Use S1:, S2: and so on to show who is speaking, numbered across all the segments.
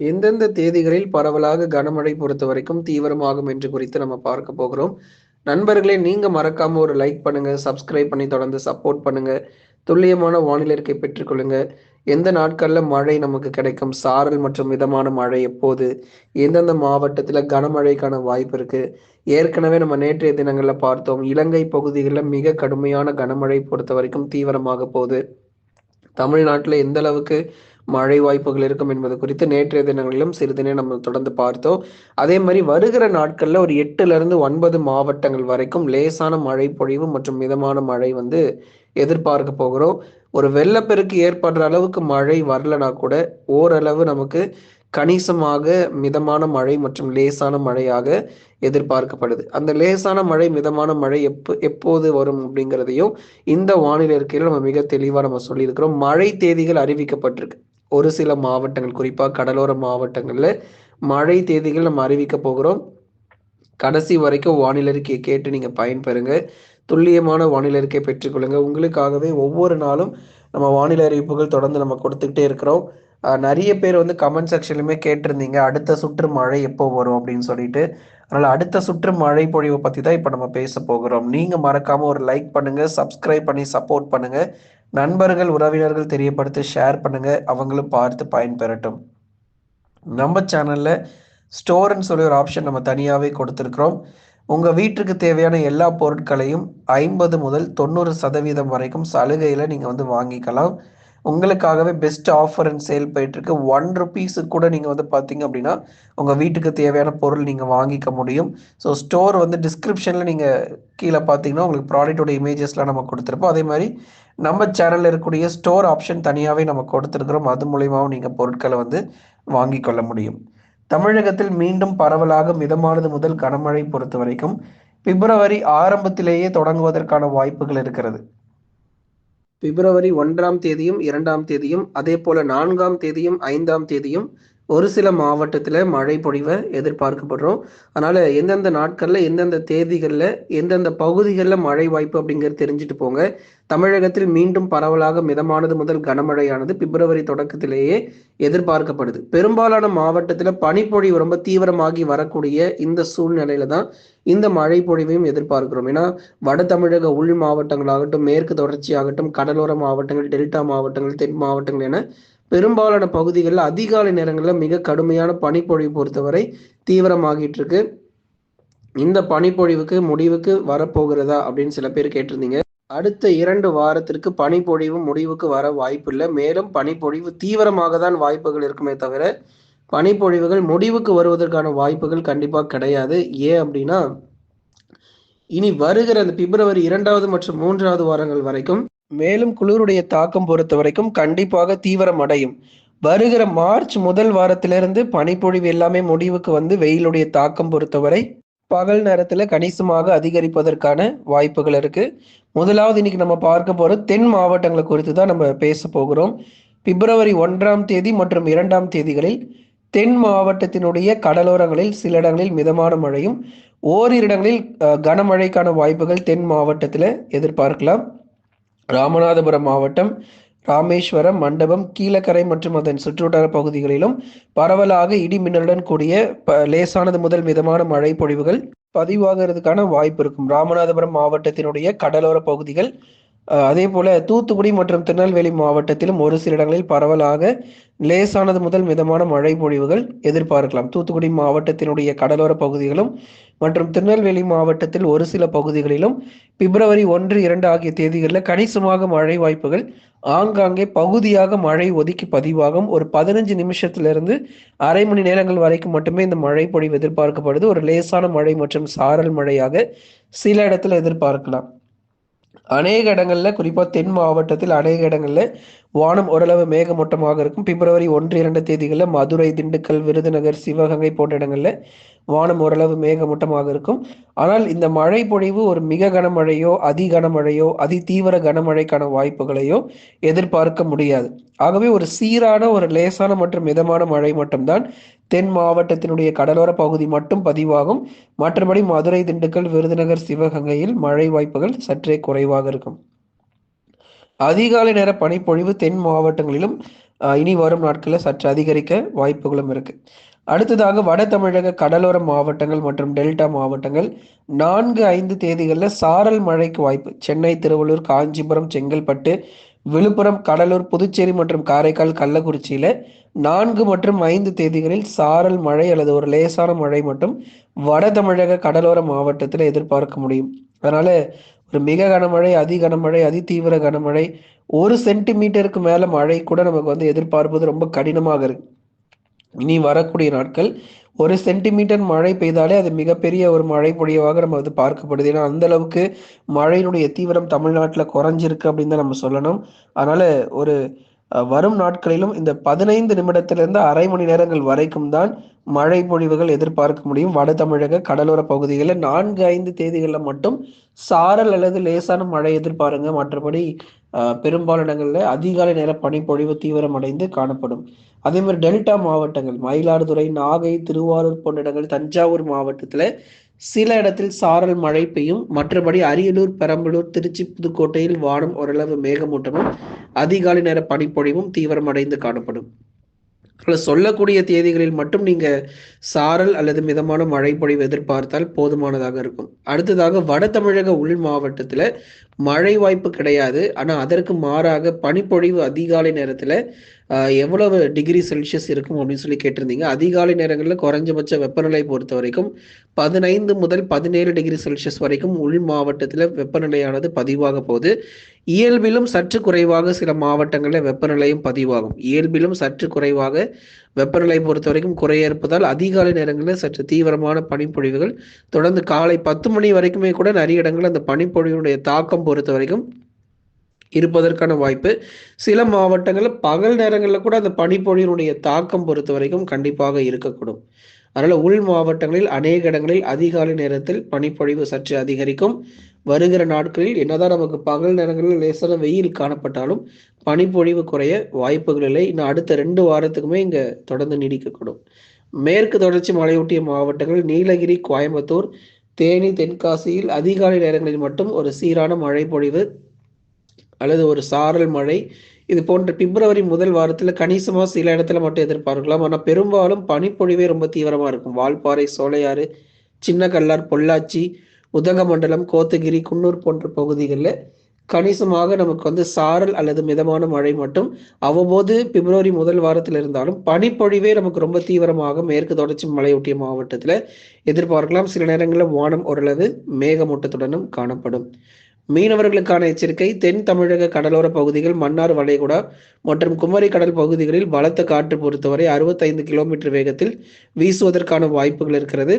S1: எந்தெந்த தேதிகளில் பரவலாக கனமழை பொறுத்த வரைக்கும் தீவிரமாகும் என்று குறித்து நம்ம பார்க்க போகிறோம். நண்பர்களே நீங்க மறக்காம ஒரு லைக் பண்ணுங்க சப்ஸ்கிரைப் பண்ணி தொடர்ந்து சப்போர்ட் பண்ணுங்க. துல்லியமான வானிலை இருக்கை பெற்றுக்கொள்ளுங்க எந்த நாட்கள்ல மழை நமக்கு கிடைக்கும்? சாரல் மற்றும் மிதமான மழை எப்போது? எந்தெந்த மாவட்டத்துல கனமழைக்கான வாய்ப்பு இருக்கு? ஏற்கனவே நம்ம நேற்றைய தினங்கள்ல பார்த்தோம் இலங்கை பகுதிகளில் மிக கடுமையான கனமழை பொறுத்த வரைக்கும் தீவிரமாக போகுது. தமிழ்நாட்டில் எந்த அளவுக்கு மழை வாய்ப்புகள் இருக்கும் என்பது குறித்து நேற்றைய தினங்களிலும் சிறிது நம்ம தொடர்ந்து பார்த்தோம். அதே மாதிரி வருகிற நாட்கள்ல ஒரு எட்டுல இருந்து ஒன்பது மாவட்டங்கள் வரைக்கும் லேசான மழை பொழிவு மற்றும் மிதமான மழை வந்து எதிர்பார்க்க போகிறோம். ஒரு வெள்ளப்பெருக்கு ஏற்படுற அளவுக்கு மழை வரலனா கூட ஓரளவு நமக்கு கணிசமாக மிதமான மழை மற்றும் லேசான மழையாக எதிர்பார்க்கப்படுது. அந்த லேசான மழை மிதமான மழை எப்போ எப்போது வரும் அப்படிங்கிறதையும் இந்த வானிலை இருக்கையில் நம்ம மிக தெளிவாக நம்ம சொல்லியிருக்கிறோம். மழை தேதிகள் அறிவிக்கப்பட்டிருக்கு. ஒரு சில மாவட்டங்கள் குறிப்பாக கடலோர மாவட்டங்களில் மழை தேதிகள் நம்ம அறிவிக்க போகிறோம். கடைசி வரைக்கும் வானிலை கேட்டு நீங்கள் பயன்பெறுங்க. துல்லியமான வானிலை அறிக்கை பெற்றுக்கொள்ளுங்க. உங்களுக்காகவே ஒவ்வொரு நாளும் நம்ம வானிலை அறிவிப்புகள் தொடர்ந்து நம்ம கொடுத்துக்கிட்டே இருக்கிறோம். நிறைய பேர் வந்து கமெண்ட் செக்ஷன்லையுமே கேட்டிருந்தீங்க. அடுத்த சுற்று மழை எப்போ வரும் அப்படின்னு சொல்லிட்டு. அதனால் அடுத்த சுற்று மழை பொழிவை பற்றி தான் இப்போ நம்ம பேச போகிறோம். நீங்கள் மறக்காமல் ஒரு லைக் பண்ணுங்கள் சப்ஸ்கிரைப் பண்ணி சப்போர்ட் பண்ணுங்கள் நண்பர்கள் உறவினர்கள் தெரியப்படுத்தி ஷேர் பண்ணுங்கள் அவங்களும் பார்த்து பயன்பெறட்டும் நம்ம சேனலில் ஸ்டோர்னு சொல்லி ஒரு ஆப்ஷன் நம்ம தனியாகவே கொடுத்துருக்குறோம். உங்கள் வீட்டுக்கு தேவையான எல்லா பொருட்களையும் ஐம்பது முதல் தொண்ணூறு சதவீதம் வரைக்கும் சலுகையில் நீங்கள் வந்து வாங்கிக்கலாம். உங்களுக்காகவே பெஸ்ட் ஆஃபர் அண்ட் சேல் போயிட்டுருக்கு. ஒன் ருபீஸுக்கு கூட நீங்கள் வந்து பார்த்தீங்க அப்படின்னா உங்கள் வீட்டுக்கு தேவையான பொருள் நீங்கள் வாங்கிக்க முடியும். ஸோ ஸ்டோர் வந்து டிஸ்கிரிப்ஷனில் நீங்கள் கீழே பார்த்தீங்கன்னா உங்களுக்கு ப்ராடக்டோட இமேஜஸ்லாம் நம்ம கொடுத்துருப்போம். அதே மாதிரி நம்ம சேனலில் இருக்கக்கூடிய ஸ்டோர் ஆப்ஷன் தனியாகவே நம்ம கொடுத்துருக்குறோம். அது மூலியமாகவும் நீங்கள் பொருட்களை வந்து வாங்கி கொள்ள முடியும். தமிழகத்தில் மீண்டும் பரவலாக மிதமானது முதல் கனமழை பொறுத்த வரைக்கும் பிப்ரவரி ஆரம்பத்திலேயே தொடங்குவதற்கான வாய்ப்புகள் இருக்கிறது. பிப்ரவரி ஒன்றாம் தேதியும் இரண்டாம் தேதியும் அதே போல நான்காம் தேதியும் ஐந்தாம் தேதியும் ஒரு சில மாவட்டத்தில் மழை பொழிவை எதிர்பார்க்கப்படுறோம். அதனால் எந்தெந்த நாட்களில் எந்தெந்த தேதிகளில் எந்தெந்த பகுதிகளில் மழை வாய்ப்பு அப்படிங்கிறது தெரிஞ்சுட்டு போங்க. தமிழகத்தில் மீண்டும் பரவலாக மிதமானது முதல் கனமழையானது பிப்ரவரி தொடக்கத்திலேயே எதிர்பார்க்கப்படுது. பெரும்பாலான மாவட்டத்தில் பனிப்பொழிவு ரொம்ப தீவிரமாகி வரக்கூடிய இந்த சூழ்நிலையில தான் இந்த மழை பொழிவையும் எதிர்பார்க்கிறோம். ஏன்னா வட தமிழக உள் மாவட்டங்களாகட்டும் மேற்கு தொடர்ச்சி ஆகட்டும் கடலோர மாவட்டங்கள் டெல்டா மாவட்டங்கள் தென் மாவட்டங்கள் என பெரும்பாலான பகுதிகளில் அதிகாலை நேரங்களில் மிக கடுமையான பனிப்பொழிவு பொறுத்தவரை தீவிரமாகிட்டு இருக்கு இந்த பனிப்பொழிவுக்கு முடிவுக்கு வரப்போகிறதா அப்படின்னு சில பேர் கேட்டிருந்தீங்க. அடுத்த இரண்டு வாரத்திற்கு பனிப்பொழிவு முடிவுக்கு வர வாய்ப்பு இல்லை மேலும் பனிப்பொழிவு தீவிரமாக தான் வாய்ப்புகள் இருக்குமே தவிர பனிப்பொழிவுகள் முடிவுக்கு வருவதற்கான வாய்ப்புகள் கண்டிப்பாக கிடையாது. ஏன் அப்படின்னா இனி வருகிற அந்த பிப்ரவரி இரண்டாவது மற்றும் மூன்றாவது வாரங்கள் வரைக்கும் மேலும் குளிருடைய தாக்கம் பொறுத்த வரைக்கும் கண்டிப்பாக தீவிரம் அடையும். வருகிற மார்ச் முதல் வாரத்திலிருந்து பனிப்பொழிவு எல்லாமே முடிவுக்கு வந்து வெயிலுடைய தாக்கம் பொறுத்தவரை பகல் நேரத்துல கணிசமாக அதிகரிப்பதற்கான வாய்ப்புகள் இருக்கு. முதலாவது இன்னைக்கு நம்ம பார்க்க போற தென் மாவட்டங்களை குறித்து தான் நம்ம பேச போகிறோம். பிப்ரவரி ஒன்றாம் தேதி மற்றும் இரண்டாம் தேதிகளில் தென் மாவட்டத்தினுடைய கடலோரங்களில் சில இடங்களில் மிதமான மழையும் ஓரிரு இடங்களில் கனமழைக்கான வாய்ப்புகள் தென் மாவட்டத்தில் எதிர்பார்க்கலாம். ராமநாதபுரம் மாவட்டம் ராமேஸ்வரம் மண்டபம் கீழக்கரை மற்றும் அதன் சுற்றுவட்டார பகுதிகளிலும் பரவலாக இடி மின்னலுடன் கூடிய லேசானது முதல் மிதமான மழை பொழிவுகள் பதிவாகிறதுக்கான வாய்ப்பு இருக்கும். ராமநாதபுரம் மாவட்டத்தினுடைய கடலோர பகுதிகள் அதே போல தூத்துக்குடி மற்றும் திருநெல்வேலி மாவட்டத்திலும் ஒரு சில இடங்களில் பரவலாக லேசானது முதல் மிதமான மழை பொழிவுகள் எதிர்பார்க்கலாம். தூத்துக்குடி மாவட்டத்தினுடைய கடலோர பகுதிகளும் மற்றும் திருநெல்வேலி மாவட்டத்தில் ஒரு சில பகுதிகளிலும் பிப்ரவரி ஒன்று இரண்டு ஆகிய தேதிகளில் கணிசமாக மழை வாய்ப்புகள் ஆங்காங்கே பகுதியாக மழை ஒதுக்கி பதிவாகும். ஒரு பதினஞ்சு நிமிஷத்திலிருந்து அரை மணி நேரங்கள் வரைக்கும் மட்டுமே இந்த மழை பொழிவு எதிர்பார்க்கப்படுது. ஒரு லேசான மழை மற்றும் சாரல் மழையாக சில இடத்துல எதிர்பார்க்கலாம். அநேக இடங்களில் குறிப்பாக தென் மாவட்டத்தில் அநேக இடங்களில் வானம் ஓரளவு மேகமூட்டமாக இருக்கும். பிப்ரவரி ஒன்று இரண்டு தேதிகளில் மதுரை திண்டுக்கல் விருதுநகர் சிவகங்கை போன்ற இடங்களில் வானம் ஓரளவு மேகமூட்டமாக இருக்கும். ஆனால் இந்த மழை பொழிவு ஒரு மிக கனமழையோ அதி கனமழையோ அதி தீவிர கனமழைக்கான வாய்ப்புகளையோ எதிர்பார்க்க முடியாது. ஆகவே ஒரு சீரான ஒரு லேசான மற்றும் மிதமான மழை மட்டும்தான் தென் மாவட்டத்தினுடைய கடலோர பகுதி மட்டும் பதிவாகும். மற்றபடி மதுரை திண்டுக்கல் விருதுநகர் சிவகங்கையில் மழை வாய்ப்புகள் சற்றே குறைவாக இருக்கும். அதிகாலை நேர பனிப்பொழிவு தென் மாவட்டங்களிலும் இனி வரும் நாட்களில் சற்று அதிகரிக்க வாய்ப்புகளும் இருக்கு. அடுத்ததாக வட தமிழக கடலோர மாவட்டங்கள் மற்றும் டெல்டா மாவட்டங்கள். நான்கு ஐந்து தேதிகளில் சாரல் மழைக்கு வாய்ப்பு. சென்னை திருவள்ளூர் காஞ்சிபுரம் செங்கல்பட்டு விழுப்புரம் கடலூர் புதுச்சேரி மற்றும் காரைக்கால் கள்ளக்குறிச்சியில நான்கு மற்றும் ஐந்து தேதிகளில் சாரல் மழை அல்லது ஒரு லேசான மழை மட்டும் வட தமிழக கடலோர மாவட்டத்தில் எதிர்பார்க்க முடியும். அதனால ஒரு மிக கனமழை அதி கனமழை அதி தீவிர கனமழை ஒரு சென்டிமீட்டருக்கு மேல மழை கூட நமக்கு வந்து எதிர்பார்ப்பது ரொம்ப கடினமாக இருக்கு. இனி வரக்கூடிய நாட்கள் ஒரு சென்டிமீட்டர் மழை பெய்தாலே அது மிகப்பெரிய ஒரு மழை பொழியவாக நம்ம வந்து பார்க்கப்படுது. ஏன்னா அந்த அளவுக்கு மழையினுடைய தீவிரம் தமிழ்நாட்டில் குறைஞ்சிருக்கு அப்படின்னு தான் நம்ம சொல்லணும். அதனால ஒரு வரும் நாட்களிலும் இந்த பதினைந்து நிமிடத்திலிருந்து அரை மணி நேரங்கள் வரைக்கும் தான் மழை பொழிவுகள் எதிர்பார்க்க முடியும். வட தமிழக கடலோர பகுதிகளில் நான்கு ஐந்து தேதிகளில் மட்டும் சாரல் அல்லது லேசான மழை எதிர்பாருங்க. மற்றபடி பெரும்பாலான இடங்களில் அதிகாலை நேர பனிப்பொழிவு தீவிரமடைந்து காணப்படும். அதே மாதிரி டெல்டா மாவட்டங்கள் மயிலாடுதுறை நாகை திருவாரூர் போன்ற இடங்கள் தஞ்சாவூர் மாவட்டத்தில் சில இடத்தில் சாரல் மழை பெய்யும். மற்றபடி அரியலூர் பெரம்பலூர் திருச்சி புதுக்கோட்டையில் வானம் ஓரளவு மேகமூட்டமும் அதிகாலை நேர பனிப்பொழிவும் தீவிரமடைந்து காணப்படும். சொல்லக்கூடிய தேதிகளில் மட்டும் நீங்க சாரல் அல்லது மிதமான மழை பொழிவு எதிர்பார்த்தால் போதுமானதாக இருக்கும். அடுத்ததாக வட தமிழக உள் மாவட்டத்துல மழை வாய்ப்பு கிடையாது. ஆனா அதற்கு மாறாக பனிப்பொழிவு அதிகாலை நேரத்துல எவ்வளவு டிகிரி செல்சியஸ் இருக்கும் அப்படின்னு சொல்லி கேட்டிருந்தீங்க. அதிகாலை நேரங்களில் குறைஞ்சபட்ச வெப்பநிலை பொறுத்த வரைக்கும் பதினைந்து முதல் பதினேழு டிகிரி செல்சியஸ் வரைக்கும் உள் மாவட்டத்தில் வெப்பநிலையானது பதிவாக போகுது. இயல்பிலும் சற்று குறைவாக சில மாவட்டங்களில் வெப்பநிலையும் பதிவாகும். இயல்பிலும் சற்று குறைவாக வெப்பநிலை பொறுத்த வரைக்கும் குறைய இருப்பதால் அதிகாலை நேரங்களில் சற்று தீவிரமான பனிப்பொழிவுகள் தொடர்ந்து காலை பத்து மணி வரைக்குமே கூட நிறைய இடங்கள் அந்த பனிப்பொழிவுடைய தாக்கம் பொறுத்த வரைக்கும் இருப்பதற்கான வாய்ப்பு. சில மாவட்டங்களில் பகல் நேரங்களில் கூட அந்த பனிப்பொழியினுடைய தாக்கம் பொறுத்த வரைக்கும் கண்டிப்பாக இருக்கக்கூடும். அதனால உள் மாவட்டங்களில் அநேக இடங்களில் அதிகாலை நேரத்தில் பனிப்பொழிவு சற்று அதிகரிக்கும். வருகிற நாட்களில் என்னதான் நமக்கு பகல் நேரங்களில் லேசான வெயில் காணப்பட்டாலும் பனிப்பொழிவு குறைய வாய்ப்புகள் இல்லை. இன்னும் அடுத்த ரெண்டு வாரத்துக்குமே இங்கே தொடர்ந்து நீடிக்கக்கூடும். மேற்கு தொடர்ச்சி மலையொட்டிய மாவட்டங்கள் நீலகிரி கோயம்புத்தூர் தேனி தென்காசியில் அதிகாலை நேரங்களில் மட்டும் ஒரு சீரான மழை பொழிவு அல்லது ஒரு சாரல் மழை இது போன்ற பிப்ரவரி முதல் வாரத்தில் கணிசமாக சில இடத்துல மட்டும் எதிர்பார்க்கலாம். ஆனால் பெரும்பாலும் பனிப்பொழிவே ரொம்ப தீவிரமாக இருக்கும். வால்பாறை சோலையாறு சின்ன கல்லார் பொள்ளாச்சி உதகமண்டலம் கோத்தகிரி குன்னூர் போன்ற பகுதிகளில் கணிசமாக நமக்கு வந்து சாரல் அல்லது மிதமான மழை மட்டும் அவ்வப்போது பிப்ரவரி முதல் வாரத்தில் இருந்தாலும் பனிப்பொழிவே நமக்கு ரொம்ப தீவிரமாக மேற்கு தொடர்ச்சி மலையொட்டிய மாவட்டத்தில் எதிர்பார்க்கலாம். சில நேரங்களில் வானம் ஓரளவு மேகமூட்டத்துடனும் காணப்படும். மீனவர்களுக்கான எச்சரிக்கை தென் தமிழக கடலோர பகுதிகள் மன்னார் வளைகுடா மற்றும் குமரி கடல் பகுதிகளில் பலத்த காற்று பொறுத்தவரை அறுபத்தைந்து கிலோமீட்டர் வேகத்தில் வீசுவதற்கான வாய்ப்புகள் இருக்கிறது.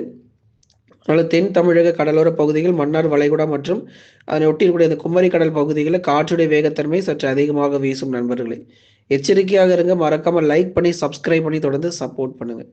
S1: அதனால் தென் தமிழக கடலோர பகுதிகள் மன்னார் வளைகுடா மற்றும் அதனை ஒட்டியிருக்கூடிய இந்த குமரி கடல் பகுதிகளில் காற்றுடைய வேகத்தன்மை சற்று அதிகமாக வீசும் நண்பர்களே. எச்சரிக்கையாக இருங்க. மறக்காமல் லைக் பண்ணி சப்ஸ்கிரைப் பண்ணி தொடர்ந்து சப்போர்ட் பண்ணுங்கள்